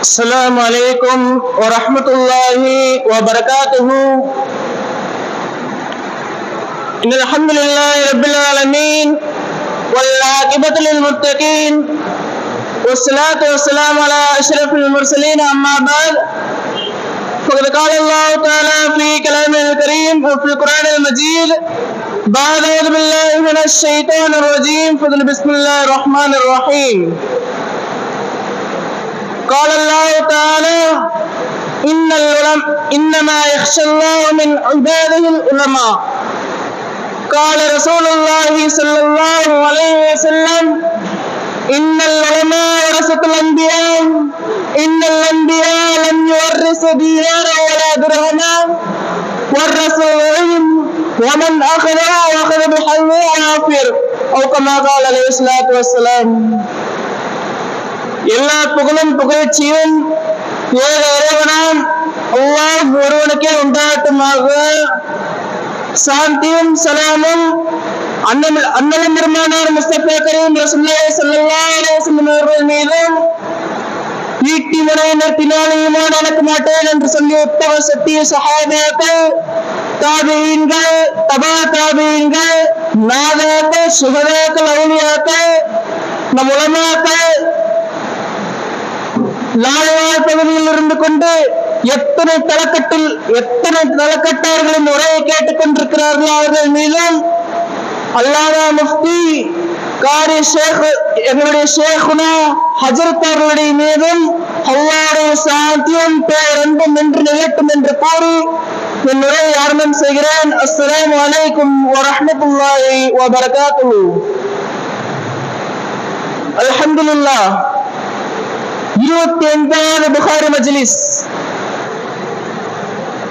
السلام عليكم ورحمة الله وبركاته إن الحمد لله رب العالمين والعاقبة للمتقين والصلاة والسلام على أشرف المرسلين أما بعد فقد قال الله تعالى في كلامه الكريم وفي القرآن المجيد بعد أعوذ بالله من الشيطان الرجيم فضل بسم الله الرحمن الرحيم قال الله تعالى إن العلماء إنما يخشى الله من عباده العلماء. قال رسول الله صلى الله عليه وسلم إن العلماء ورثة الأنبياء إن الأنبياء لم يورثوا دينارا ولا درهما. ورثوا العلم ومن أخذه أخذ بحظ وافر أو كما قال عليه الصلاة والسلام. எல்லா புகழும் புகழ்ச்சியும் ஏக இறைவனாம் அல்லாஹ் ஒருவனுக்கே உண்டாட்டுமாக சாந்தியும் சலாமும் அண்ணன் அண்ணன் பெருமானார் முஸ்தபா கரீம் ரசூலுல்லாஹி ஸல்லல்லாஹு அலைஹி வஸல்லம் அவர்கள் மீதும் ஈட்டி முறையினர் பின்னாலேயுமா நடக்க மாட்டேன் என்று சொல்லி உத்தம சத்திய சஹாபாக்கள் தாபியீன்கள் தபா தாபியீன்கள் நாதாக்கள் சுகதாக்கள் அவுளியாக்கள் நம் உலமாக்கள் லாயவாழ் பகுதியில் இருந்து கொண்டு எத்தனை தலக்கட்டில் எத்தனை தலக்கட்டார்களின் உரையை கேட்டுக் கொண்டிருக்கிறார்கள் அவர்கள் மீதும் அல்லாதா முஃப்தி காரி ஷேக் எங்களுடைய ஷேகுனா ஹஜரத் அவர்களுடைய மீதும் அல்லாவுடைய சாந்தியம் பேரன்பும் என்று நிகழ்த்தும் என்று கூறி என் உரையை ஆரம்பம் செய்கிறேன். அஸ்லாம் அலைக்கும் வரஹ்மத்துல்லாஹி வபரகாத்துஹு. அல்ஹம்துலில்லாஹ். இருபத்தி ஐந்தாவது புகாரி மஜ்லிஸ்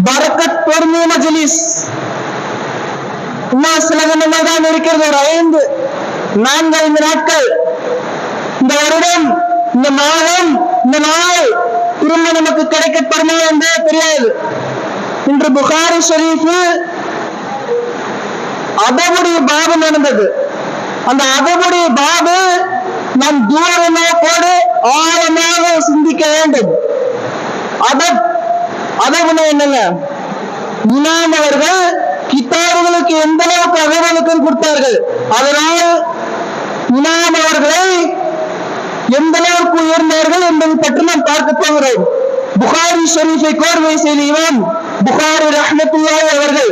பரக்கத் பொறுமை மஜ்லிஸ் சில தினங்கள் தான் இருக்கிறது ஒரு ஐந்து நான்கு ஐந்து நாட்கள் இந்த வருடம் இந்த மாதம் இந்த நாள் திரும்ப நமக்கு கிடைக்கப்படுமா என்றே தெரியாது இன்று புகாரி ஷெரீஃபு அதவுடைய பாபு நடந்தது அந்த அதவுடைய பாபு நம் நாம் தூரமாக்கோடு ஆழமாக சிந்திக்க வேண்டும். அதப் அதவுன என்னங்க? இமாம் அவர்கள் கித்தார்களுக்கு எந்த அளவுக்கு அகவலுக்கும் கொடுத்தார்கள். அதனால் இமாம் அவர்களை எந்த அளவுக்கு உயர்ந்தார்கள் என்பதை பற்றி நாம் பார்க்க போகிறோம். புகாரி ஷெரீஃபை கோர்வை செய்த இமாம் புகாரி ரஹ்மத்துல்லாஹி அவர்கள்.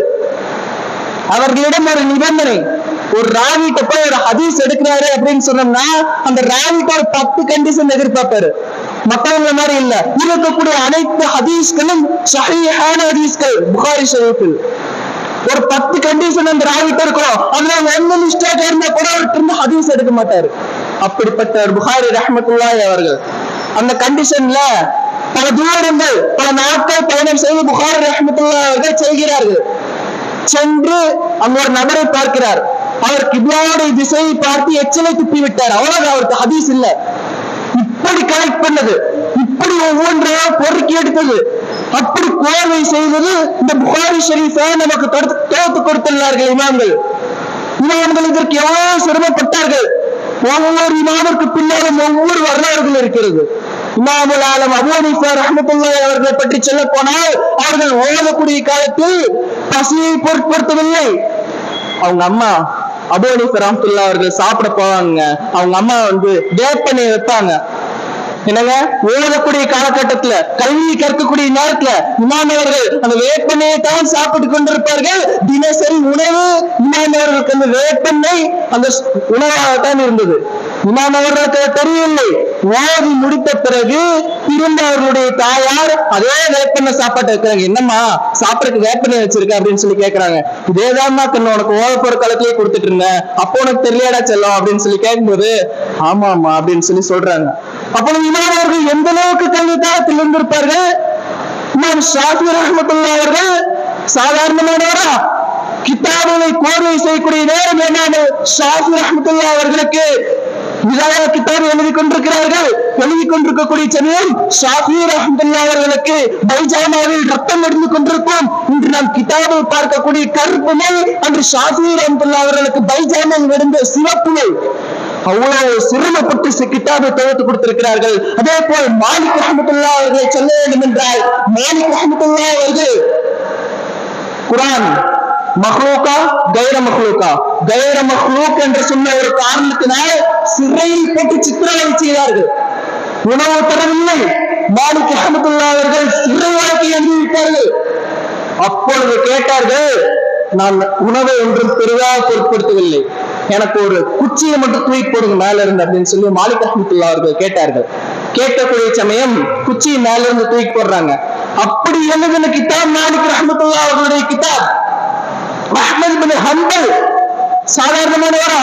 அவர்களிடம் ஒரு நிபந்தனை. ஒரு ராவிட்ட போய் ஒரு ஹதீஸ் எடுக்கிறாரு அப்படின்னு சொன்னோம்னா அந்த ராவிட்ட ஒரு பத்து கண்டிஷன் எதிர்பார்ப்பாரு. மத்தவங்க மாதிரி இல்ல. இருக்கக்கூடிய அனைத்து ஹதீஸ்களும் சஹீஹான ஹதீஸ்கள் புகாரி ஷரீஃபில். ஒரு பத்து கண்டிஷன் அந்த ராவிட்ட இருக்கும் அதுல ஒன்னு மிஸ்டேக் இருந்தா கூட அவர்கிட்ட இருந்து ஹதீஸ் எடுக்க மாட்டாரு. அப்படிப்பட்ட ஒரு புகாரி ரஹமத்துல்லாய் அவர்கள். அந்த கண்டிஷன்ல பல தூரங்கள் பல நாட்கள் பயணம் செய்து புகாரி ரஹமத்துல்லாஹி அவர்கள் செல்கிறார்கள். சென்று அங்க ஒரு நபரை பார்க்கிறார். அவர் கிப்லாவுடைய திசையை பார்த்து எச்சலை துப்பி விட்டார் அவ்வளவு அவருக்கு ஹதீஸ் இல்ல. இப்படி கலெக்ட் பண்ணது. இப்படி ஒவ்வொன்றையும் பொறுக்கி எடுத்தது. அப்படி கோர்வை செய்தது இந்த புகாரி ஷெரீஃபை நமக்கு தோத்து கொடுத்துள்ளார்கள் இமாம்கள். இமாம்கள் இதற்கு எவ்வளவு சிரமப்பட்டார்கள். ஒவ்வொரு இமாமிற்கு பின்னாலும் ஒவ்வொரு வரலாறுகள் இருக்கிறது. இமாமுல் ஆலம் அபு ஹனீஃபா அவர்களை பற்றி சொல்ல போனால் அவர்கள் ஓதக்கூடிய காலத்தில் பசியை பொருட்படுத்தவில்லை. அவங்க அம்மா அபு ஹனீஃபா அவர்கள் சாப்பிட போவாங்க. அவங்க அம்மா வந்து வேப்பனை வைப்பாங்க. என்னங்க? ஓதக்கூடிய காலகட்டத்துல கல்வி கற்கக்கூடிய நேரத்துல இமாமவர்கள் அந்த வேப்பெண்ணையை தான் சாப்பிட்டு கொண்டிருப்பார்கள். தினசரி உணவு இமாமவர்களுக்கு அந்த வேப்பெண்ணெய் அந்த உணவாகத்தான் இருந்தது. இமாம் அவர்களுக்கு தெரியவில்லை. ஓதி முடித்த பிறகு திரும்ப அவர்களுடைய தாயார் அதே வேப்பெண்ணெய் சாப்பாட்டு வைக்கிறாங்க. என்னம்மா சாப்பிடறதுக்கு வேப்பெண்ணெய் வச்சிருக்க அப்படின்னு சொல்லி கேட்கறாங்க இதேதான்மா கண்ணு உனக்கு ஓத போற காலத்திலேயே கொடுத்துட்டு இருந்தேன். அப்போ உனக்கு தெரியலடா செல்லம் அப்படின்னு சொல்லி கேட்கும்போது ஆமாமா அப்படின்னு சொல்லி சொல்றாங்க. அப்பொழுது இமாம் அவர்கள் எந்த அளவுக்கு கல்வி தாளத்தில் இருந்திருப்பார்கள்? இமாம் ஷாஃபி ரஹமத்துல்லா அவர்கள் சாதாரணமானவரா? கிதாபுகளை கோர்வை செய்யக்கூடிய நேரம் என்னன்னு ஷாஃபி ரஹமத்துல்லா அவர்களுக்கு விதாய கிதாப் எழுதி கொண்டிருக்கிறார்கள் எழுதி கொண்டிருக்கக்கூடிய சமயம் ஷாஃபி ரஹமத்துல்லா அவர்களுக்கு பைஜாமாவில் ரத்தம் எடுத்து கொண்டிருக்கும் இன்று நாம் கிதாபை பார்க்கக்கூடிய கருப்பு நோய் அன்று ஷாஃபி ரஹமத்துல்லா அவர்களுக்கு பைஜாமா நடந்த சிவப்பு நோய் அவ்வளவு சிரமப்பட்டு கிட்டாபை தொகுத்து கொடுத்திருக்கிறார்கள். அதே போல் மாலிக் ரஹமத்துல்லா அவர்களை சொல்ல வேண்டும் என்றால் மாலிக் ரஹமத்துல்லா அவர்கள் குரான் மஹ்லூக்கா கைர மஹ்லூக்கா. கைர மஹ்லூக் என்று சொன்ன ஒரு காரணத்தினால் சிறையில் போட்டு சித்திரவதை செய்தார்கள். உணவு தரவில்லை. மாலிக் அஹமதுல்லா அவர்கள் சிறை வாழ்க்கை அனுபவித்தார்கள். அப்பொழுது கேட்டார்கள் நான் உணவை ஒன்றும் பெரிதாக பொருட்படுத்தவில்லை. எனக்கு ஒரு குச்சியை மட்டும் தூக்கி போடுங்க மேல இருந்து அப்படின்னு சொல்லி மாலிக் அஹமத்துல்லா அவர்கள் கேட்டார்கள். கேட்கக்கூடிய சமயம் குச்சியை மேல இருந்து தூக்கி போடுறாங்க. அப்படி எழுதின கிதாப் மாலிக் ரஹமத்துல்லா அவர்களுடைய கிதாப். அஹ்மத் பின் ஹம்பல் சாதாரணமானவரா?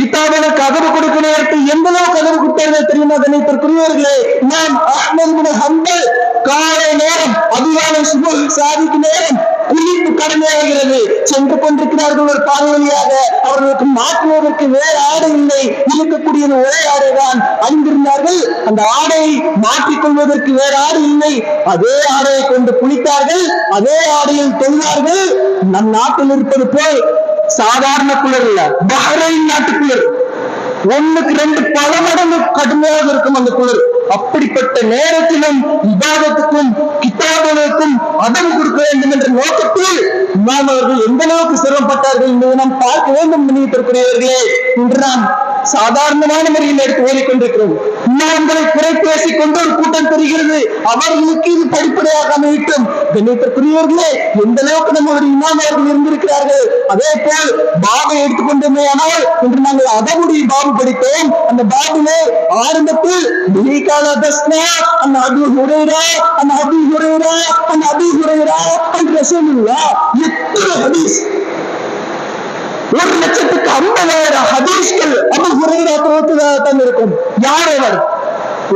கிதாபில கதவு கொடுக்க நேரத்தில் எந்த கதவு கொடுத்தார்கள் தெரியுமா கணித்திற்குரியவர்களே நாம் ஆத்மன் பின் ஹம்பல் காலை நேரம் அதிகாலை சுப சாதிக்கு நேரம் குளிப்பு கடமையாகிறது. சென்று கொண்டிருக்கிறார்கள் ஒரு பார்வழியாக அவர்களுக்கு மாற்றுவதற்கு வேறு ஆடை இல்லை. இருக்கக்கூடிய ஒரே ஆடைதான். அணிந்திருந்தார்கள். அந்த ஆடையை மாற்றிக் கொள்வதற்கு வேறு ஆடை இல்லை. அதே ஆடையை கொண்டு குளித்தார்கள். அதே ஆடையில் தொழிலார்கள் நம் நாட்டில் இருப்பது போல் சாதாரண குளிர் இல்ல. பஹ்ரைன் நாட்டு குளிர். ஒண்ணுக்கு ரெண்டு பல மடங்கு கடுமையாக இருக்கும் அந்த குளிர். அப்படிப்பட்ட நேரத்திலும் விவாதத்துக்கும் கிதாபுகளுக்கும் அதம் கொடுக்க வேண்டும் என்ற நோக்கத்தில் இமாம் அவர்கள் எந்த அளவுக்கு சிரமப்பட்டார்கள் என்பதை நாம் பார்க்க வேண்டும் நினைத்திருக்கிறீர்களே என்று நாம் சாதாரணமான முறையில் எடுத்து ஓடிக்கொண்டிருக்கிறோம். இன்னொருங்களை குறை பேசிக் கொண்டு ஒரு கூட்டம் தெரிகிறது. அவர்களுக்கு இது படிப்படையாக அமையட்டும். கண்ணியத்திற்குரியவர்களே எந்த அளவுக்கு நம்ம இமாம் அவர்கள் இருந்திருக்கிறார்கள்? அதே போல் பாபை எடுத்துக்கொண்டோமே ஆனால் இன்று நாங்கள் அதமுடைய பாபு படித்தோம். அந்த பாபிலே ஆரம்பத்தில் பிஹிகால தஸ்னா அந்த அபு ஹுரேரா அந்த அபு ஹுரேரா அந்த அபு ஹுரேரா அந்த ரசூலுல்லாஹ் எத்தனை ஹதீஸ் ஒரு லட்சத்துக்கு ஐம்பதாயிரம் ஹதீஷ்கள் அபு ஹுரைரா தோத்துதான் இருக்கும். யார் அவர்?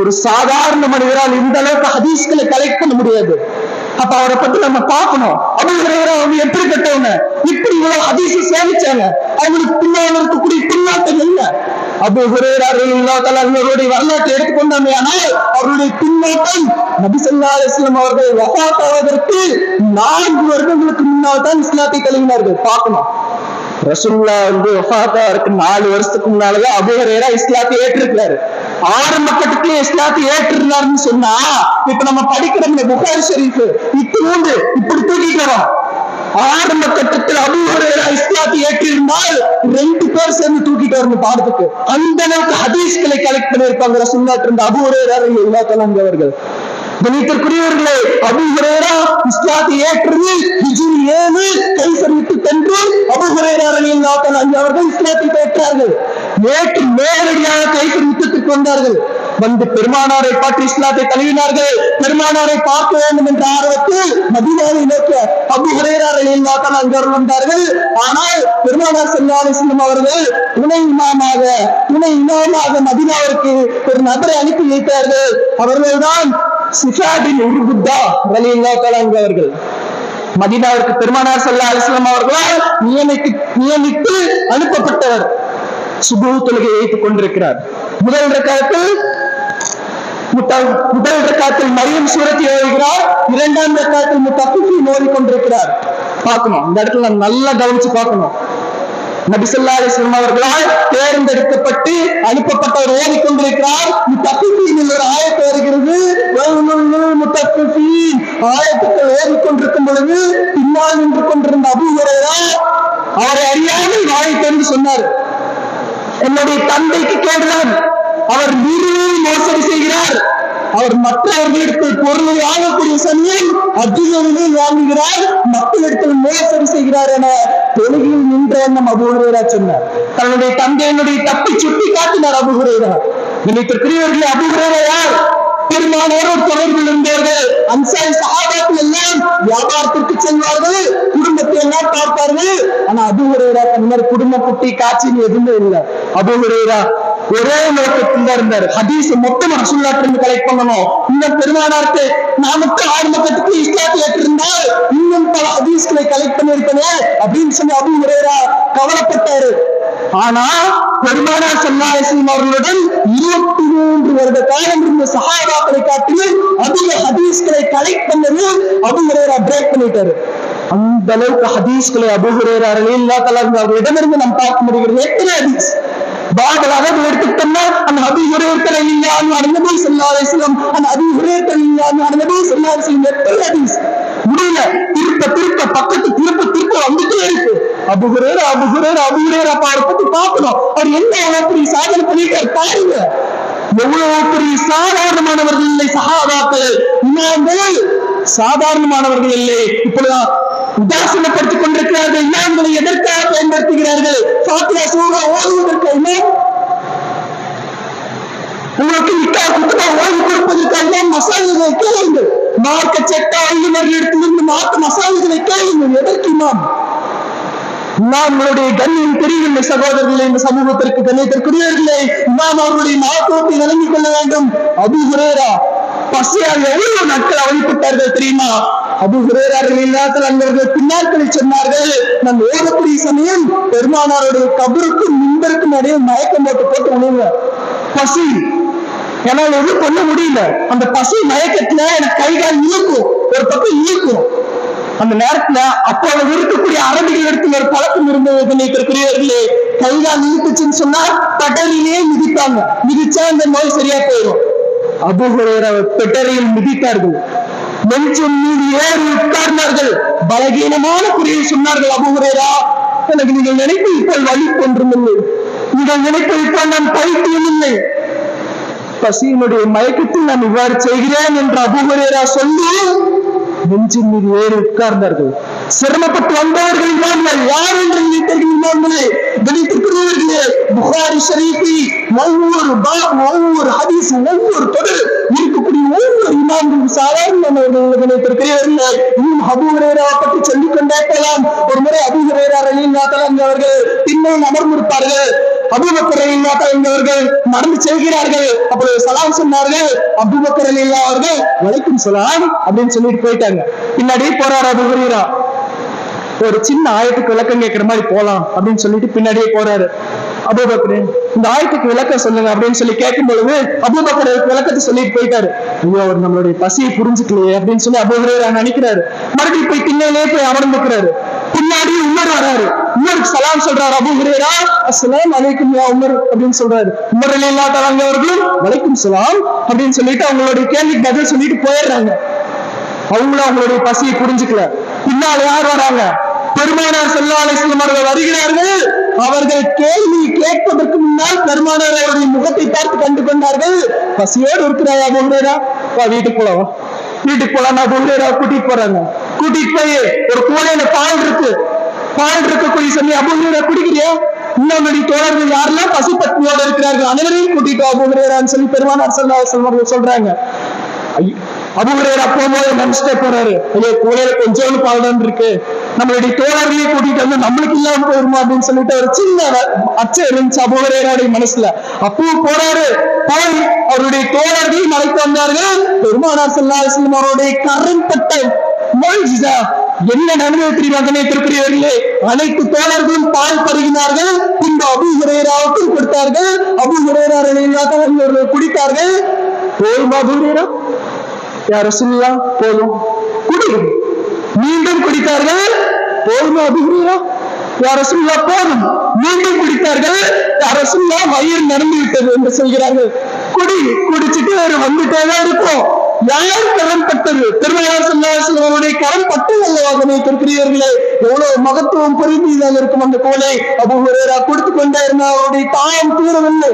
ஒரு சாதாரண மனிதரால் இந்த அளவுக்கு ஹதீஸ்களை கலெக்ட் பண்ண முடியாது. அப்ப அவரை பத்தி நம்ம பார்க்கணும். அபு ஹுரைரா அவங்க கட்டவங்க இப்படி இவ்வளவு ஹதீஸ் சேமிச்சாங்க. அவங்களுக்கு பின்னால் இருக்கக்கூடிய பின்னாட்டம் இல்ல அபு ஹுரைரா ரலியல்லாஹு தஆலா அவர்களுடைய வரலாற்றை எடுத்துக்கொண்டாமே ஆனால் அவருடைய பின்னோட்டம் நபிசல்லா ஸல்லல்லாஹு அவர்கள் வஃபாத் ஆவதற்கு நான்கு வருடங்களுக்கு முன்னால் தான் இஸ்லாத்தை கழுவினார்கள். பார்க்கணும். ரசுல்லா வந்து வஃபாத்தாருக்கு நாலு வருஷத்துக்கு முன்னாலதான் அபுஹரேரா இஸ்லாத்தை ஏற்றிருக்கிறாரு. ஆரம்ப கட்டத்திலே இஸ்லாத்தை ஏற்றிருந்தாருன்னு சொன்னா இப்ப நம்ம படிக்கிறோம் புகாரி ஷரீஃப் இத்தினூண்டு இப்படி தூக்கிக்கிறோம் வரோம். ஆரம்ப கட்டத்தில் அபுஹரேரா இஸ்லாத்தை ஏற்றிருந்தால் ரெண்டு பேர் சேர்ந்து தூக்கிட்டு வரணும் பாடத்துக்கு. அந்த அளவுக்கு ஹதீஸ்களை கலெக்ட் பண்ணியிருப்பாங்க ரசூல்லா இருந்த அபுஹரேரா ஹுரைரா எல்லா அவர்கள். கணித்திற்குரியவர்களே அபுஹுரேரா இஸ்லாத்தை ஏற்றது. ஹிஜ்ரி ஏழு கைசர் விட்டு சென்று அபு ஹுரேரா ரலியல்லாஹு அஞ்சு அவர்கள் இஸ்லாத்தை ஏற்றார்கள் ஏற்று நேரடியாக கைசர் யுத்தத்திற்கு வந்தார்கள். வந்து பெருமானாரை பார்த்து இஸ்லாத்தை தழுவினார்கள். பெருமானாரை பார்க்க வேண்டும் என்ற ஆர்வத்தில் மதினாவை நோக்கிய அபு ஹுரேரா ரலியல்லாஹு தஆலா அவர்கள் வந்தார்கள். ஆனால் பெருமானார் ஸல்லல்லாஹு அவர்கள் துணை இமாமாக துணை இமாமாக மதீனாவிற்கு ஒரு நபரை அனுப்பி வைத்தார்கள். அவர்கள்தான் சிஃபாபின் உருபுத்தா ரலியல்லாஹு அவர்கள். மதினாவிற்கு பெருமானார் ஸல்லல்லாஹு அலிஸ்லாம் அவர்களால் நியமித்து நியமித்து அனுப்பப்பட்டவர். சுபு தொழுகை வைத்துக் கொண்டிருக்கிறார். முதல் ரக்காத்தில் முதல் ரக்காத்தில் மரியம் சூரத்தை ஓடுகிறார் இரண்டாம் ரக்காத்தில் முத்தப்பிஃபி மோதி கொண்டிருக்கிறார் பார்க்கணும். இந்த இடத்துல நான் நல்லா கவனிச்சு பார்க்கணும். நபிசல்லா அலிஸ்லாம் அவர்களால் தேர்ந்தெடுக்கப்பட்டு அனுப்பப்பட்டவர் ஓடிக்கொண்டிருக்கிறார் என்னுடைய தந்தைக்கு கேடுதான். அவர் நிறுவனம் மோசடி செய்கிறார். அவர் மற்றவர்களிடத்தில் பொருளை வாங்கக்கூடிய சமயம் அதிகமே வாங்குகிறார். மக்களிடத்தில் மோசடி செய்கிறார் என தொழுகையில் நின்ற எண்ணம் அபுகுரேரா சொன்னார். தன்னுடைய தந்தையினுடைய தப்பை சுட்டி காட்டினார் அபுஹுரேரா நினைத்திருக்கிறீர்களே அபுஹுரேரா யார்? பெருமானோரோடு தொடர்பில் இருந்தவர்கள். அன்சாரி சகாபாக்கள் எல்லாம் வியாபாரத்திற்கு செல்வார்கள் குடும்பத்தை எல்லாம் பார்ப்பார்கள். ஆனா அபுகுரேரா தன்னர் குடும்ப குட்டி காட்சின்னு எதுவுமே இல்லை. அபுஹுரேரா ஒரே நோக்கத்தில் தான் இருந்தார். ஹதீஸ் மொத்தம் ரசூல்லாட்டிலிருந்து கலெக்ட் பண்ணணும். இன்னும் பெருமானாருக்கு நாமக்கு ஆறு மக்கத்துக்கு இஸ்லாத்தை ஏற்றிருந்தால் இன்னும் பல ஹதீஸ்களை கலெக்ட் பண்ணியிருக்கனே அப்படின்னு சொல்லி அபு கவலைப்பட்டாரு. ஆனா பெருமானார் சல்லாஹம் அவர்களுடன் இருபத்தி மூன்று வருட காலம் இருந்த சகாபாக்களை காட்டிலும் அதிக ஹதீஸ்களை கலெக்ட் பண்ணது அபு பிரேக் பண்ணிட்டாரு. அந்த அளவுக்கு ஹதீஸ்களை அபு ஹுரேரா ரலியல்லாஹு அவர்களிடமிருந்து நாம் பார்க்க முடிகிறது எத்தனை ஹதீஸ்? பாபல் அதவு எடுத்துக்கிட்டோம்னா அந்த அபி ஹுரேத்தல் இல்லான்னு நபி சொல்லாத அலைஹி அந்த அபி ஹுரேத்தல் இல்லான்னு நபி சொல்லாத அலைஹி எத்தனை ஹதீஸ் முடியல திருப்ப திருப்ப பக்கத்து திருப்ப திருப்ப வந்துட்டே இருக்கு அபு அபுகுரேர் அபு ஹுரேரா அபு ஹுரேரா பத்தி பார்க்கணும் அவர் என்ன எவ்வளவு சாதனை பண்ணிருக்காரு பாருங்க எவ்வளவு பெரிய சாதாரணமானவர்கள் இல்லை சகாபாக்கள் இமாம்கள் சாதாரணமானவர்கள் இல்லை இப்படிதான் உதாசீனப்படுத்திக் கொண்டிருக்கிறார்கள் இமாம்களை எதற்காக பயன்படுத்துகிறார்கள்? பாத்தியா சூழ ஓதுவதற்கு இமாம் உங்களுக்கு நிக்கா குத்துபா ஓய்வு கொடுப்பதற்காக தான் மசாலைகளை கேளுங்கள். மார்க்க சட்ட வல்லுநர்களிடத்திலிருந்து மார்க்க மசாலைகளை கேளுங்கள். எதற்கு இமாம்? இமாம்களுடைய கண்ணியம் தெரியவில்லை சகோதரர்களே இந்த சமூகத்திற்கு கண்ணியத்திற்குரியவர்களே. இமாம் அவர்களுடைய மகத்துவத்தை விளங்கிக் கொள்ள வேண்டும். அபு ஹுரேரா பசியால் எவ்வளவு நாட்கள் அவதிப்பட்டார்கள் தெரியுமா? அபு ஹுரேரார்கள் இல்லாத அன்பர்கள் பின்னாட்களை சொன்னார்கள். நான் ஓடக்கூடிய சமயம் பெருமானாருடைய கபருக்கும் மின்பருக்கும் இடையே மயக்கம் போட்டு போட்டு உணவு பசி. என்னால் எதுவும் பண்ண முடியல. அந்த பசி மயக்கத்துல எனக்கு கை கால் இழுக்கும். ஒரு பக்கம் இழுக்கும். அந்த நேரத்துல அப்போ இருக்கக்கூடிய அரபிகள் இடத்துல ஒரு பழக்கம் இருந்தது இருக்கிறவர்களே கைகால் இழுத்துச்சுன்னு சொன்னா பட்டரிலேயே மிதிப்பாங்க. மிதிச்சா அந்த நோய் சரியா போயிடும். அபுகுரேர பெட்டரையில் மிதித்தார்கள். நெஞ்சின் மீது ஏறி உட்கார்ந்தார்கள். பலகீனமான குறையை சொன்னார்கள் அபுகுரேரா எனக்கு நீங்கள் நினைப்பு இப்போ வழி ஒன்றுமில்லை நீங்கள் நினைப்பு இப்போ நான் பைத்தியம் இல்லை. பசியினுடைய மயக்கத்தில் நான் இவ்வாறு செய்கிறேன் என்று அபுகுரேரா சொல்லி நெஞ்சின் மீது ஏறி உட்கார்ந்தார்கள். சிரமப்பட்டு வந்தவர்கள் இமாம்கள் யார் என்று நினைத்தீர்கள் இமாம்களே புகாரி ஷரீஃபி ஒவ்வொரு பா ஒவ்வொரு ஹதீஸ் ஒவ்வொரு தொடர் நாங்கள் இமாம்கள் சாதாரணமானவர்கள் கணித்திருக்கிறவர்கள் இன்னும் அபுஹுரேரா பற்றி சொல்லிக் கொண்டே போலாம் ஒரு முறை அபுஹுரேரா ரலீல்லாத்தலாம் அவர்கள் பின்னால் அமர்ந்திருப்பார்கள். அபுபக்கர் அலில்லா என்பவர்கள் நடந்து செல்கிறார்கள். அப்பொழுது சலாம் சொன்னார்கள் அபுபக்கர் அலில்லா அவர்கள் வலைக்கும் சலாம் அப்படின்னு சொல்லிட்டு போயிட்டாங்க. பின்னாடி போறாரு அபுஹுரேரா ஒரு சின்ன ஆயத்துக்கு விளக்கம் கேட்கிற மாதிரி போலாம் அப்படின்னு சொல்லிட்டு பின்னாடியே போறாரு. அபூபக்கரே இந்த ஆயத்துக்கு விளக்கம் சொல்லுங்க அப்படின்னு சொல்லி கேட்கும் பொழுது அபூபக்கர் விளக்கத்தை சொல்லிட்டு போயிட்டாரு. ஐயோ அவர் நம்மளுடைய பசியை புரிஞ்சுக்கலையே அப்படின்னு சொல்லி அபூபரே நினைக்கிறாரு. மறுபடியும் போய் பின்னாலே போய் அமர்ந்துக்கிறாரு பின்னாடி உமர் வராரு. உமருக்கு சலாம் சொல்றாரு அபு ஹுரேரா அஸ்ஸலாம் அலைக்கும் யா உமர் அப்படின்னு சொல்றாரு. உமர் அலில்லா அவர்களும் வலைக்கும் சலாம் அப்படின்னு சொல்லிட்டு அவங்களுடைய கேள்விக்கு பதில் சொல்லிட்டு போயிடுறாங்க. அவங்களும் அவங்களுடைய பசியை புரிஞ்சுக்கல. பின்னால் யார் வராங்க? பெருமானார் செல்லா அலிஸ்லம் அவர்கள் வருகிறார்கள். அவர்கள் கேள்வி கேட்பதற்கு முன்னால் பெருமானார் அவருடைய முகத்தை பார்த்து கண்டு கொண்டார்கள். பசியோடு இருக்கிறாயா அபுஹுரேரா வா வீட்டுக்கு போலாம் வீட்டுக்கு போலாம் நான் அபுஹுரேரா கூட்டிட்டு போறாங்க. கூட்டிட்டு போய் ஒரு கூடையில பால் இருக்கு. பால் இருக்கக்கூடிய சொல்லி அபுஹுரேரா குடிக்கிறியா? இன்னொரு தோழர்கள் யாரெல்லாம் பசி பத்னியோட இருக்கிறார்கள்? அனைவரையும் கூட்டிட்டு அபுரேரான்னு சொல்லி பெருமானார் செல்லா அலிஸ்லம் சொல்றாங்க. ஐயோ, போகும்போது நினைச்சிட்டே போறாரு. ஐயோ கூடையில கொஞ்சோன்னு பால்தான் இருக்கு. நம்மளுடைய தோழர்களையும் கூட்டிட்டு வந்து நம்மளுக்கு இல்லாம போயிருமா அப்படின்னு சொல்லிட்டு ஒரு சின்ன அச்சம் இருந்துச்சு அபூஹுரேராவுடைய மனசுல. அப்போ போறாரு. போய் அவருடைய தோழர்களையும் அழைத்து வந்தார்கள். பெருமானார் செல்லாசலம் அவருடைய கரம் பட்ட மொழிஜா என்ன நடந்தது தெரியுமா திருப்பிரியவர்களே அனைத்து தோழர்களும் பால் பருகினார்கள். பின்பு அபு ஹுரேராவுக்கும் கொடுத்தார்கள் அபு ஹுரேரா அவர்கள் குடித்தார்கள். போதுமா அபூஹுரேரா யார் சொல்லலாம் போதும். குடி. மீண்டும் குடித்தார்கள். போதுமா அபுஹுரேரா யார் போதும். மீண்டும் குடித்தார்கள். யார் வயிறு நடந்து விட்டது என்று சொல்கிறார்கள். குடி குடிச்சிட்டு ஒரு வந்துட்டேதான் இருக்கும். யார் கரம் பட்டது? திருமையார் சொல்லாசனுடைய கரம் பட்டது அல்லவா திருக்கிறீர்களே எவ்வளவு மகத்துவம் பொருந்தியதாக இருக்கும் அந்த கோலை அபுஹுரேரா கொடுத்து கொண்டே இருந்தால் அவருடைய தாயம் தீரவில்லை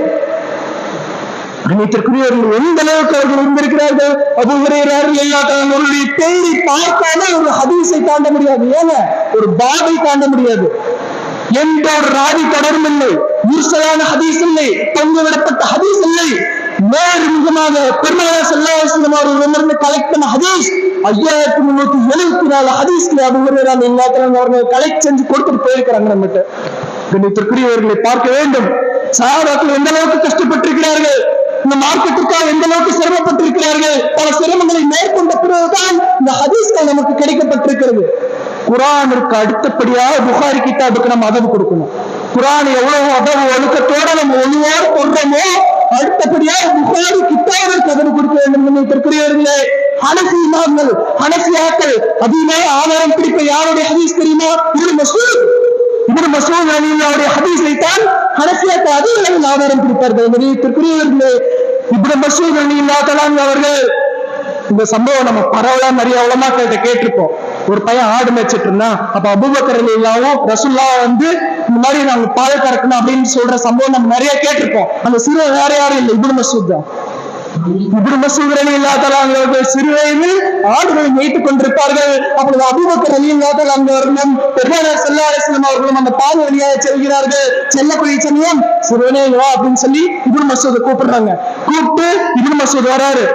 அனைத்திற்குரியவர்கள் எந்த அளவுக்கு அவர்கள் இருந்திருக்கிறார்கள்? அது உரையிறார்கள் எல்லா அவர்களுடைய தேடி பார்த்தாலே ஒரு ஹதீஸை தாண்ட முடியாது. ஏன ஒரு பாபை தாண்ட முடியாது. எந்த ஒரு ராவி தொடரும் இல்லை. முர்சலான ஹதீஸ் இல்லை. தொங்கு விடப்பட்ட ஹதீஸ் இல்லை. நேர்முகமாக பெருமாள் செல்லாசனம் அவர்கள் உணர்ந்து கலெக்ட் பண்ண ஹதீஸ் ஐயாயிரத்தி முன்னூத்தி எழுபத்தி நாலு ஹதீஸ்ல அபுஹுரேரால் எல்லா அவர்கள் கலெக்ட் செஞ்சு கொடுத்துட்டு போயிருக்கிறாங்க நம்மகிட்ட. கண்ணியத்திற்குரியவர்களை பார்க்க வேண்டும். சகாபாக்கள் எந்த அளவுக்கு கஷ்டப்பட்டிருக்கிறார்கள்? இந்த மார்க்கெட்டுக்காக எந்த அளவுக்கு சிரமப்பட்டிருக்கிறார்கள்? பல சிரமங்களை மேற்கொண்ட பிறகுதான் இந்த ஹதீஸ்கள் நமக்கு கிடைக்கப்பட்டிருக்கிறது. குரானிற்கு அடுத்தபடியாக புகாரி கிட்டாபுக்கு நம்ம அதவு கொடுக்கணும். குரான் எவ்வளவு அதவு ஒழுக்கத்தோட நம்ம ஒழுவோடு கொள்றோமோ அடுத்தபடியாக புகாரி கிட்டாவிற்கு அதவு கொடுக்க வேண்டும் என்று ஹனசி இமாம்கள் ஹனசியாக்கள் அதிகமாக ஆதாரம் பிடிப்ப யாருடைய ஹதீஸ் தெரியுமா? இவரு மசூத். இப்னு மசூத் ரலியல்லாஹுடைய ஹதீஸை தான் ஹனசியாக்கள் அதிக அளவில் ஆதாரம் கொடுப்பார்கள் கணியத்திற்குரியவர்களே இப்படி மசூர் அலி இல்லாதலாங்க அவர்கள் இந்த சம்பவம் நம்ம பரவலா நிறைய உலமாக்கிட்ட கேட்டிருப்போம். ஒரு பையன் ஆடு மேய்ச்சிட்டு இருந்தான். அப்ப அபுபக்கர் இல்லாவும் ரசுல்லா வந்து இந்த மாதிரி நாங்க பால் கறக்கணும் அப்படின்னு சொல்ற சம்பவம் நம்ம நிறைய கேட்டிருப்போம். அந்த சிறு வேற யாரும் இல்லை இப்னு மசூத் தான். இப்னு மசூத் இல்லாதவர்கள் சிறு வயது ஆடுகளை மேய்த்துக் கொண்டிருப்பார்கள். அப்பொழுது அபுபக்கர் அலி இல்லாதவர்களும் பெருமானார் செல்லா அவர்களும் அந்த பால் வழியாக செல்கிறார்கள். செல்லக்கூடிய சமயம் சிறுவனே வா அப்படின்னு சொல்லி இப்னு மசூதை கூப்பிடுறாங்க. கூப்பிட்டு இப்னு மசூத் வராரு.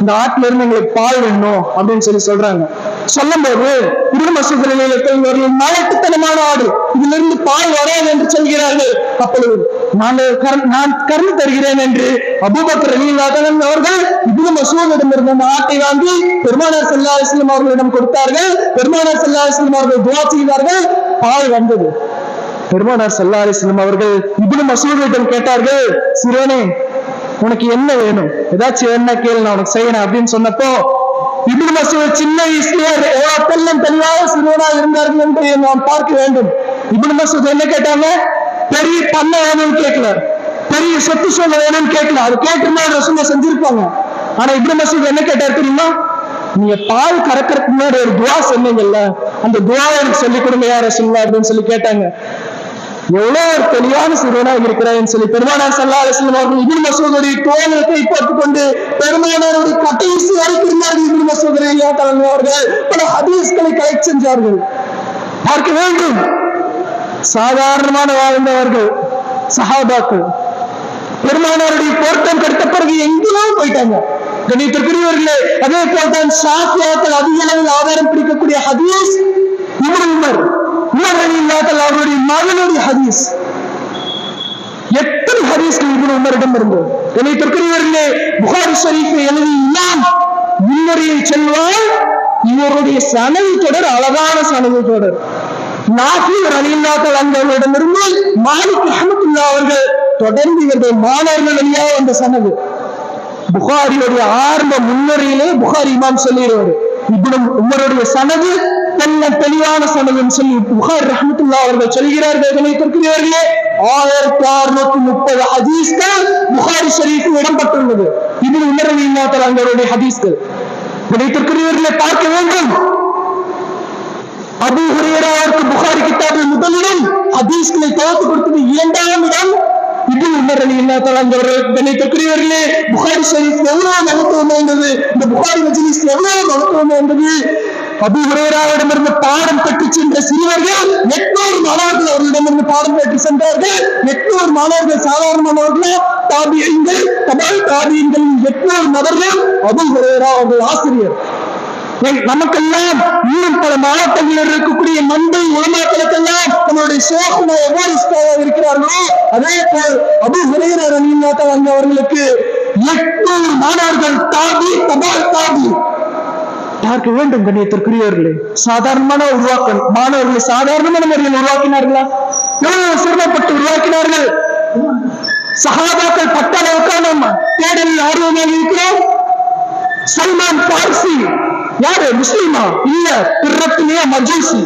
இந்த ஆட்டுல இருந்து எங்களுக்கு பால் வேணும் அப்படின்னு சொல்லி சொல்றாங்க. சொல்லும் போது இரு மசூதர்கள் மலட்டுத்தனமான ஆடு. இதுல இருந்து பால் வராது என்று சொல்கிறார்கள். அப்பொழுது நான் கர்- நான் கருணை தருகிறேன் என்று அபூபக்கர் அலிலாதன் அவர்கள் இப்னு மசூதிடம் இருந்த அந்த ஆட்டை வாங்கி பெருமானார் சல்லா அலிஸ்லாம் அவர்களிடம் கொடுத்தார்கள். பெருமானார் சல்லா அலிஸ்லாம் அவர்கள் துவா செய்தார்கள். பால் வந்தது. பெருமானார் சல்லா அலிஸ்லாம் அவர்கள் இப்னு மசூதிடம் கேட்டார்கள் சிறுவனே உனக்கு என்ன வேணும்? ஏதாச்சும் என்ன கேள் நான் உனக்கு செய்யணும் அப்படின்னு சொன்னப்போ இப்னு மசூத் சின்ன வயசுலயே எவ்வளவு தெல்லம் தெளிவாக சிறுவனாக இருந்தார்கள் என்று நாம் பார்க்க வேண்டும். இப்னு மசூத் என்ன கேட்டாங்க? பெரிய பண்ண வேணும்னு கேட்கல. பெரிய சொத்து சொல்ல வேணும்னு கேட்கல. அது கேட்டிருந்தா ரசூலை செஞ்சிருப்பாங்க ஆனா இப்னு மசூத் என்ன கேட்டார் தெரியுமா? நீங்க பால் கறக்கறதுக்கு முன்னாடி ஒரு துவா சொன்னீங்கல்ல அந்த துவா எனக்கு சொல்லிக் கொடுங்க யார் ரசூல்லா அப்படின்னு சொல்லி கேட்டாங்க. எவ்வளவு ஒரு தெளிவான சிறுவனா இருக்கிறான்னு சொல்லி பெருமானார் சல்லா அலிஸ்லாம் அவர்கள் இபின் மசூதுடைய தோழத்தை போட்டுக் கொண்டு ஒரு கடைசி வரைக்கும் இருந்தார்கள் இபின் மசூதுடைய தலைமை அவர்கள். பல ஹதீஸ்களை கலெக்ட் செஞ்சார்கள். பார்க்க வேண்டும். சாதாரணமான வாழ்ந்தவர்கள் சஹாபாக்கள். பெருமானாருடைய போர்ட்டம் கெடுத்த பிறகு எங்கெல்லாம் போயிட்டாங்க? கணித்திற்குரியவர்களே அதே போல்தான் சாஃபியாக்கள் அதிக அளவில் ஆதாரம் பிடிக்கக்கூடிய ஹதீஸ் இப்னு உமர் உமர் ரலியல்லாஹு அவருடைய மகனுடைய ஹதீஸ். எத்தனை ஹதீஸ்கள் இவர் உமரிடம் இருந்தது? கணித்திற்குரியவர்களே புகார் ஷரீஃபை எழுதி இல்லாம் முன்னறியை செல்வால் இவருடைய சனது தொடர் அழகான சனவு தொடர். நாஃபி ரலியல்லாஹு அன்ஹுவிடமிருந்து மாலிக் ரஹ்மத்துல்லாஹ் அவர்கள் தொடர்ந்து இவருடைய மாணவர்கள் வழியாக வந்த சனது புகாரியுடைய ஆரம்ப முன்னுரையிலே புகாரி இமாம் சொல்லிடுவாரு இப்படி உமருடைய சனது தெல்ல தெளிவான சனதுன்னு சொல்லி புகார் ரஹமத்துல்லா அவர்கள் சொல்கிறார்கள். திருக்கிறார்களே ஆயிரத்தி அறுநூத்தி முப்பது ஹதீஸ்கள் புகாரி ஷரீஃபில் இடம்பெற்றுள்ளது. இது உமரவி இல்லாத அவருடைய ஹதீஸ்கள். கணித்திருக்கிறீர்களே பார்க்க வேண்டும். அபு ஹுரேராவிற்கு புகாரி கிதாபில் முதலிடம் ஹதீஸ்களை தொகுத்து கொடுத்தது இரண்டாம் இடம். இது உமர் அலி இல்லா தலாங்கவர்கள் புகாரி ஷரீஃப் எவ்வளவு மகத்துவம் வாய்ந்தது? இந்த புகாரி மஜிலிஸ் எவ்வளவு மகத்துவம் வாய்ந்தது? அபு ஹுரேராவிடமிருந்து பாடம் பெற்று சென்ற சிறுவர்கள் எட்நூறு மாணவர்கள் அவர்களிடமிருந்து பாடம் பெற்று சென்றார்கள். எட்நூறு மாணவர்கள் சாதாரணமானவர்கள்? தாபியங்கள் தபால் தாபியங்கள் எட்நூறு நபர்கள் அபு ஹுரேரா அவர்கள் ஆசிரியர். நமக்கெல்லாம் இன்னும் பல மாவட்டங்களில் இருக்கக்கூடிய மந்தை உலமாக்களுக்கெல்லாம் நம்மளுடைய ஷேகுனா எவ்வாறு இருக்கிறார்களோ அதே போல் அபு ஹுரைரர் அலில்லாத்த வந்தவர்களுக்கு எட்நூறு மாணவர்கள் தாண்டி தபால் தாண்டி பார்க்க வேண்டும் கண்ணியத்திற்குரியவர்களே. சாதாரணமான உருவாக்கம். மாணவர்களை சாதாரணமான முறையில் உருவாக்கினார்களா? எவ்வளவு சிரமப்பட்டு உருவாக்கினார்கள்? சகாபாக்கள் பட்ட அளவுக்கு தேடலில் ஆர்வமாக இருக்கிறோம். சல்மான் பார்சி யாரு? முஸ்லீமா? இல்ல பிறப்பிலேயே மஜூசி.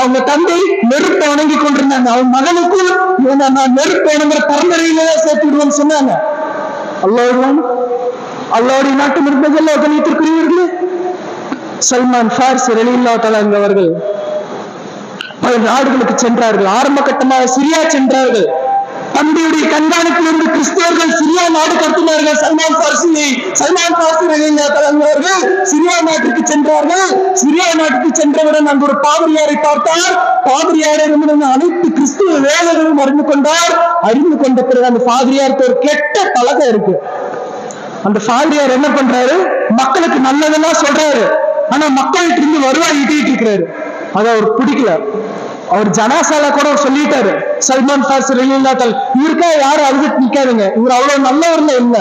அவங்க தந்தை நெருப்பை வணங்கி கொண்டிருந்தாங்க. அவங்க மகனுக்கும் இவனை நான் நெருப்பு வணங்குற பரம்பரையிலே சேர்த்து விடுவேன்னு சொன்னாங்க. அல்லாஹ் அல்லாவுடைய நாட்டு மிருந்தங்கள் கணித்திருக்கிறீர்களே சல்மான் ஃபார்ஸ் ரலீல்லா தலாங்கவர்கள் பல நாடுகளுக்கு சென்றார்கள். ஆரம்ப கட்டமாக சிரியா சென்றார்கள். தந்தையுடைய கண்காணிப்பில் இருந்து கிறிஸ்தவர்கள் சிரியா நாடு கடத்தினார்கள். சல்மான் பார்சியை சல்மான் பார்சி தலைவர்கள் சிரியா நாட்டுக்கு சென்றார்கள். சிரியா நாட்டுக்கு சென்றவுடன் அங்கு ஒரு பாதிரியாரை பார்த்தார். பாதிரியாரிடமிருந்து அனைத்து கிறிஸ்துவ வேலைகளும் அறிந்து கொண்டார். அறிந்து கொண்ட பிறகு அந்த பாதிரியாருக்கு ஒரு கெட்ட பழக்கம் இருக்கு. அந்த பாதிரியார் என்ன பண்றாரு? மக்களுக்கு நல்லதெல்லாம் சொல்றாரு. ஆனா மக்கள்கிட்ட இருந்து வருவாய் ஈட்டிட்டு இருக்கிறாரு. அது அவர் பிடிக்கல. அவர் ஜனாசால கூட அவர் சொல்லிட்டாரு. சல்மான் ஃபார்ஸ் ரலியல்லாஹு இவருக்கா யாரும் அழுதுட்டு நிக்காதுங்க. இவர் அவ்வளவு நல்லவர்ல இல்ல.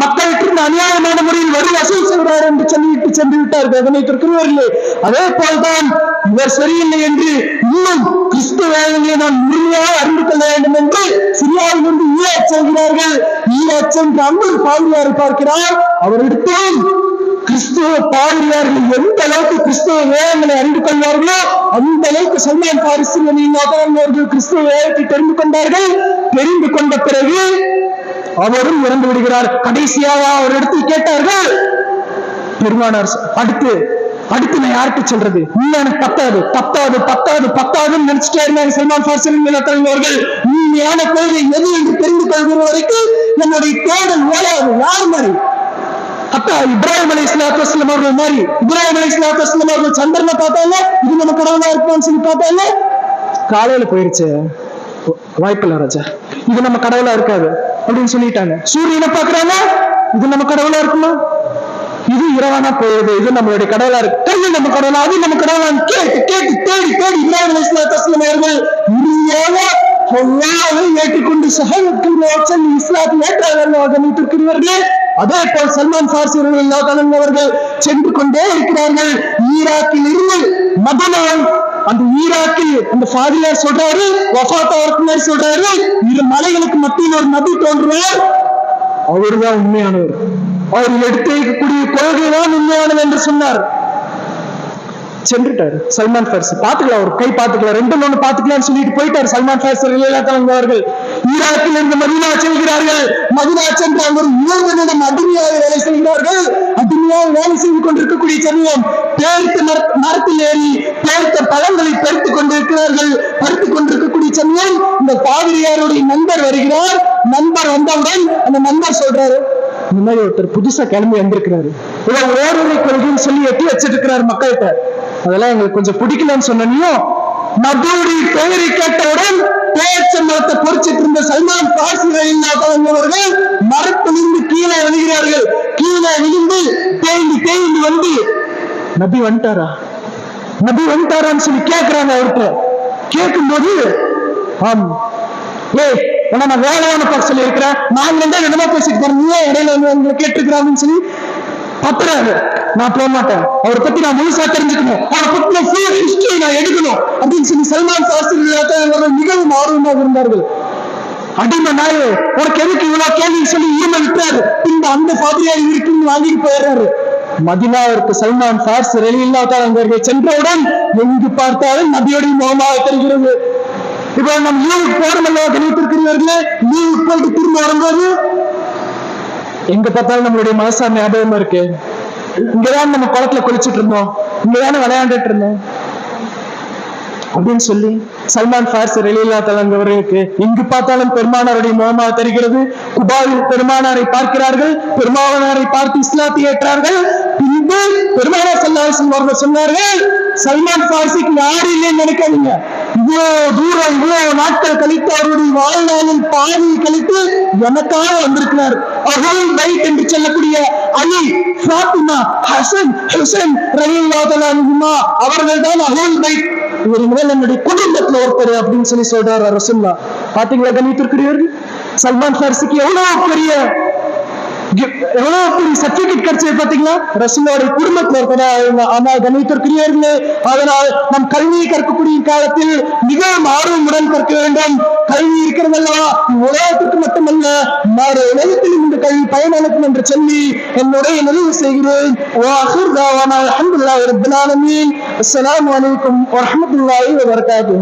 மக்கள்கிட்ட இருந்து அநியாயமான முறையில் வரி வசூல் செய்கிறார் என்று சொல்லிவிட்டு சென்று விட்டார் கவனித்திருக்கிறவர்களே அதே போல்தான் இவர் சரியில்லை என்று இன்னும் கிறிஸ்து வேதனையை நாம் முழுமையாக அறிந்து கொள்ள வேண்டும் என்று சிரியாவிலிருந்து ஈராக் செல்கிறார்கள். ஈராக் சென்று அன்பு பாதிரியாரை பார்க்கிறார். அவரிடத்தில் கிறிஸ்துவ பாதிரியார்கள் எந்த அளவுக்கு கிறிஸ்துவ வேதங்களை அறிந்து கொள்வார்களோ அந்த அளவுக்கு சல்மான் பாரிசு அவர்கள் கிறிஸ்துவ வேதத்தை தெரிந்து கொண்டார்கள். தெரிந்து கொண்ட பிறகு அவரும் இறந்து விடுகிறார். கடைசியாக அவர் எடுத்து கேட்டார்கள் பெருமானார் அடுத்து அடுத்து நான் யாருக்கு சொல்றது? உண்மையான எனக்கு பத்தாவது பத்தாவது பத்தாவது நினைச்சிட்டே இருந்தாங்க சல்மான் ஃபாசில் அவர்கள். உண்மையான கொள்கை எது என்று தெரிந்து கொள்கிற வரைக்கும் என்னுடைய தேடல் ஓடாது. யார் மாதிரி? அப்பா இப்ராஹிம் அலி இஸ்லாத்து வஸ்லம் அவர்கள் மாதிரி இப்ராஹிம் அலி இஸ்லாத்து வஸ்லம் அவர்கள் சந்திரனை பார்த்தாங்க இது நம்ம கடவுளா இருக்கும்னு சொல்லி பார்த்தாங்க. காலையில போயிருச்சு. வாய்ப்பில்ல ராஜா. இது நம்ம கடவுளா இருக்காது அப்படின்னு சொல்லிட்டாங்க. சூரியனை பாக்குறாங்க இது நம்ம கடவுளா இருக்குமா? இது இரவானா போயிருது இது நம்மளுடைய கடவுளா இருக்கு. கல்வி நம்ம கடவுளா அது நம்ம கடவுளா கேட்டு கேட்டு தேடி தேடி இப்ராஹிம் அலி இஸ்லாத்து வஸ்லம் அவர்கள் முடியாத அல்லாஹ்வை ஏற்றுக்கொண்டு சகோதரர்கள் இஸ்லாத்தை ஏற்றார்கள் கணித்திருக்கிறவர்களே அதே போல் சல்மான் ஃபார்சி அவர்கள் அவர்கள் சென்று கொண்டே இருக்கிறார்கள். ஈராக்கில் இருந்து மதனா அந்த ஈராக்கில் அந்த ஃபாதியார் சொல்றாரு வஃபாத் அவருக்கு சொல்றாரு இரு மலைகளுக்கு மத்தியில் ஒரு நபி தோன்றுவார். அவர்தான் உண்மையானவர். அவர் எடுத்து கொள்கை தான் உண்மையானது என்று சொன்னார். சென்றுட்டாரு. சல்மான் ஃபாரிஸ். பாத்துக்கலாம் ஒரு கை பாத்துக்கலாம் ரெண்டு மூணு பாத்துக்கலாம்னு சொல்லிட்டு போயிட்டாரு சல்மான் ஃபாரிஸ் அவர்கள். ஈராக்கில் இருந்து மதினா செல்கிறார்கள். மதினா சென்று அங்க ஒரு யூதனிடம் அடிமையாக வேலை செய்கிறார்கள். அடிமையாக வேலை செய்து கொண்டிருக்கக்கூடிய சமயம் பேர்த்த மரத்தில் ஏறி பேர்த்த பழங்களை பறித்துக் கொண்டிருக்கிறார்கள். பறித்துக் கொண்டிருக்கக்கூடிய சமயம் இந்த பாதிரியாருடைய நண்பர் வருகிறார். நண்பர் வந்தவுடன் அந்த நண்பர் சொல்றாரு இந்த மாதிரி ஒருத்தர் புதுசா கிளம்பி வந்திருக்கிறாரு. இவர் ஓரிரை கொள்கைன்னு சொல்லி எட்டி வச்சிட்டு இருக்கிறாரு மக்கள்கிட்ட. அதெல்லாம் எங்களுக்கு கொஞ்சம் பிடிக்கலன்னு சொன்னியும் நபியுடைய பெயரை கேட்டவுடன் பேச்ச மரத்தை பொறிச்சிட்டு இருந்த சல்மான் பாசி அவர்கள் மரத்திலிருந்து கீழே விழுகிறார்கள். கீழே விழுந்து தேய்ந்து தேய்ந்து வந்து நபி வந்துட்டாரா? நபி வந்துட்டாரான்னு சொல்லி கேட்கிறாங்க அவர்கிட்ட. கேட்கும் போது ஆம். ஏய் உன்னை நான் வேலையான பார்க்க சொல்லி இருக்கிறேன். நான் வந்து என்னமா பேசிட்டு போறேன். நீ இடையில வந்து உங்களை கேட்டிருக்கிறான்னு சொல்லி பத்துறாரு நான் போக மாட்டேன். அவரை பத்தி நான் முழுசா தெரிஞ்சுக்கணும். அவரை பத்தி ஃபுல் ஹிஸ்டரி நான் எடுக்கணும். அப்படின்னு சொல்லி சல்மான் சாஸ்திரி அவர்கள் மிகவும் ஆர்வமாக இருந்தார்கள். அடிமை நாயே உனக்கு எதுக்கு இவ்வளவு கேள்வி சொல்லி ஈமை விட்டாரு இந்த அந்த பாதிரியார் இருக்குன்னு வாங்கிட்டு போயிடுறாரு. மதினாவிற்கு சல்மான் ஃபார்ஸ் ரலில்லாத்தாளர்கள் சென்றவுடன் எங்கு பார்த்தாலும் நபியோடைய முகமாக தெரிகிறது. இப்ப நம்ம லீவுக்கு போறோமல்ல கணித்திருக்கிறீர்களே லீவுக்கு போயிட்டு திரும்ப வரும்போது எங்க பார்த்தாலும் நம்மளுடைய மனசா ஞாபகமா இருக்கு. இங்கதான் நம்ம குளத்துல குளிச்சுட்டு இருந்தோம். இங்கதானே விளையாண்டுட்டு இருந்தோம். அப்படின்னு சொல்லி சல்மான் ஃபார்ஸ் ரலீலா தலங்கவர்களுக்கு எங்கு பார்த்தாலும் பெருமானாருடைய முகமாக தெரிகிறது. குபாவில் பெருமானாரை பார்க்கிறார்கள். பெருமானாரை பார்த்து இஸ்லாத்தி ஏற்றார்கள். பின்பு பெருமானார் சல்லாஹம் அவர்கள் சொன்னார்கள் சல்மான் ஃபார்சிக்கு யாரு இல்லைன்னு நினைக்காதீங்க. இவ்வளவு தூரம் இவ்வளவு நாட்கள் கழித்து அவருடைய வாழ்நாளில் பாதி கழித்து எனக்காக வந்திருக்கிறார். அகல் பைட் என்று சொல்லக்கூடிய அலி ஃபாத்திமா ஹசன் ஹுசன் ரலில்லாஹு அவர்கள் தான் அகல் பைட் இவர் முதல் என்னுடைய குடும்பத்துல ஒருத்தர் அப்படின்னு சொல்லி சொல்றாரு ரசுல்லா பாத்தீங்களா கணித்திருக்கிறீர்கள் சல்மான் ஃபார்சிக்கு எவ்வளவு பெரிய எவ்வளவு பெரிய சர்டிபிகேட் கிடைச்சது பாத்தீங்களா ரசுலோட குடும்பத்துல இருக்கிறா ஆனால் கணித்திற்குரியவர்களே அதனால் நம் கல்வியை கற்கக்கூடிய காலத்தில் மிகவும் ஆர்வமுடன் கற்க வேண்டும். கல்வி இருக்கிறதல்லவா? உலகத்துக்கு மட்டுமல்ல மாறு உலகத்திலும் இந்த கல்வி பயனளிக்கும் என்று சொல்லி என்னுடைய நிறைவு செய்கிறேன். அலமதுல்லா ரபுல்லாலமீன் அஸ்லாம் வலைக்கம் வரமத்துல்லாஹி வபர்காத்து